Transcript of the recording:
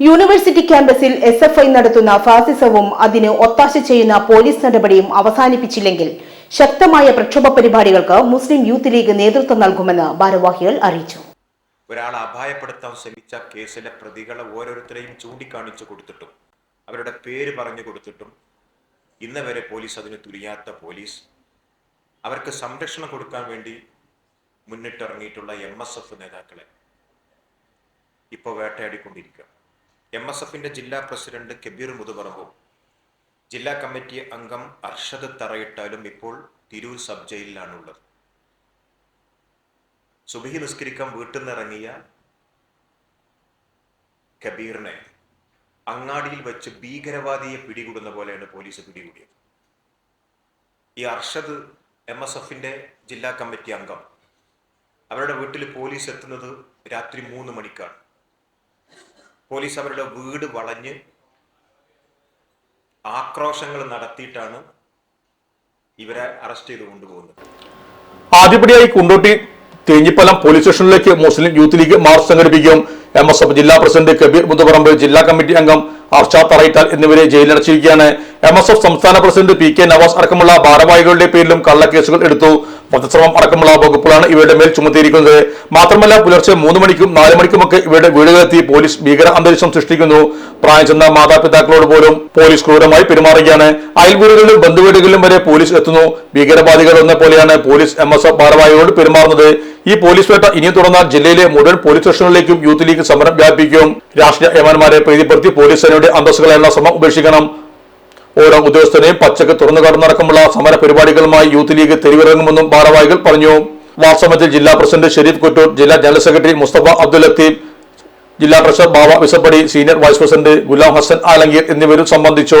University ക്യാമ്പസിൽ S F I നടത്തുന്ന ഫാസിസവും അതിന് ഒത്താശ ചെയ്യുന്ന പോലീസ് നടപടിയും അവസാനിപ്പിച്ചില്ലെങ്കിൽ ശക്തമായ പ്രക്ഷോഭ പരിപാടികൾക്ക് മുസ്ലിം യൂത്ത് ലീഗ് നേതൃത്വം നൽകുമെന്ന് ഭാരവാഹികൾ അറിയിച്ചു. ഒരാളെ അപായപ്പെടുത്താൻ ശ്രമിച്ച കേസിലെ പ്രതികളെ ഓരോരുത്തരെയും ചൂണ്ടിക്കാണിച്ചു കൊടുത്തിട്ടും അവരുടെ പേര് പറഞ്ഞു കൊടുത്തിട്ടും ഇന്ന് വരെ പോലീസ് അതിന് തുനിയാത്ത പോലീസ്. അവർക്ക് സംരക്ഷണം കൊടുക്കാൻ വേണ്ടി മുന്നിട്ടിറങ്ങിയിട്ടുള്ള എം എസ് എഫ് നേതാക്കളെ ഇപ്പോൾ വേട്ടയാടിക്കൊണ്ടിരിക്കുക. എം എസ് എഫിന്റെ ജില്ലാ പ്രസിഡന്റ് കബീർ മുതുപറമ്പും. ജില്ലാ കമ്മിറ്റി അംഗം അർഷദ് തറയിട്ടാലും ഇപ്പോൾ തിരൂർ സബ് ജയിലിലാണുള്ളത് സുബഹി നിസ്കരിക്കാൻ വീട്ടിൽ നിന്നിറങ്ങിയ കബീറിനെ അങ്ങാടിയിൽ വെച്ച് ഭീകരവാദിയെ പിടികൂടുന്ന പോലെയാണ് പോലീസ് പിടികൂടിയത്. ഈ അർഷദ് എം എസ് എഫിന്റെ ജില്ലാ കമ്മിറ്റി അംഗം. അവരുടെ വീട്ടിൽ പോലീസ് എത്തുന്നത് രാത്രി മൂന്ന് മണിക്കാണ്. പോലീസ് അവരുടെ വീട് വളഞ്ഞ് ആക്രോശങ്ങൾ നടത്തിയിട്ടാണ് ഇവരെ അറസ്റ്റ് ചെയ്ത് കൊണ്ടുപോകുന്നത്. ആദ്യപടിയായി കുണ്ടോട്ടി തേഞ്ഞിപ്പലം പോലീസ് സ്റ്റേഷനിലേക്ക് മുസ്ലിം യൂത്ത് ലീഗ് മാർച്ച് സംഘടിപ്പിക്കും. എം എസ് എഫ് ജില്ലാ പ്രസിഡന്റ് കബീർ മുത്തുപറമ്പ് ജില്ലാ കമ്മിറ്റി അംഗം അർഷാദ് തറയിട്ടാൽ എന്നിവരെ ജയിലിലടച്ചിരിക്കുകയാണ്. എം എസ് എഫ് സംസ്ഥാന പ്രസിഡന്റ് പി കെ നവാസ് അടക്കമുള്ള ഭാരവാഹികളുടെ പേരിലും കള്ളക്കേസുകൾ എടുത്തു. വധശ്രമം അടക്കമുള്ള വകുപ്പുകളാണ് ഇവരുടെ മേൽ ചുമത്തിയിരിക്കുന്നത്. മാത്രമല്ല പുലർച്ചെ മൂന്ന് മണിക്കും നാല് മണിക്കുമൊക്കെ ഇവരുടെ വീടുകളെത്തി പോലീസ് ഭീകര അന്തരീക്ഷം സൃഷ്ടിക്കുന്നു. പ്രായം ചെന്ന മാതാപിതാക്കളോട് പോലും പോലീസ് ക്രൂരമായി പെരുമാറുകയാണ്. അയൽവീടുകളിലും ബന്ധുവീടുകളിലും വരെ പോലീസ് എത്തുന്നു. ഭീകരവാദികൾ എന്ന പോലെയാണ് പോലീസ് എം എസ് എഫ് ഭാരവാഹികളോട് പെരുമാറുന്നത്. ഈ പോലീസ് വേട്ട ഇനിയും തുടർന്നാൽ ജില്ലയിലെ മുഴുവൻ പോലീസ് സ്റ്റേഷനുകളിലേക്കും യൂത്ത് ലീഗ് സമരം വ്യാപിപ്പിക്കും. രാഷ്ട്രീയ ഏമാന്മാരെ പ്രീതിപ്പെടുത്തി പോലീസ് സേനയുടെ അന്തസ്സുകളെല്ലാം ശ്രമം ഉപേക്ഷിക്കണം. ഓരോ ഉദ്യോഗസ്ഥനെയും പച്ചക്ക് തുറന്നു കടന്നടക്കമുള്ള സമര പരിപാടികളുമായി യൂത്ത് ലീഗ് തെരുവിറങ്ങുമെന്നും ഭാരവാഹികൾ പറഞ്ഞു. വാസ്തവത്തിൽ ജില്ലാ പ്രസിഡന്റ് ഷെരീഫ് കുറ്റൂർ ജില്ലാ ജനറൽ സെക്രട്ടറി മുസ്തഫ അബ്ദുൽ ലത്തീഫ് ജില്ലാ president Baba Visappadi senior vice president Ghulam Hasan Alangir എന്നിവരും സംബന്ധിച്ചു.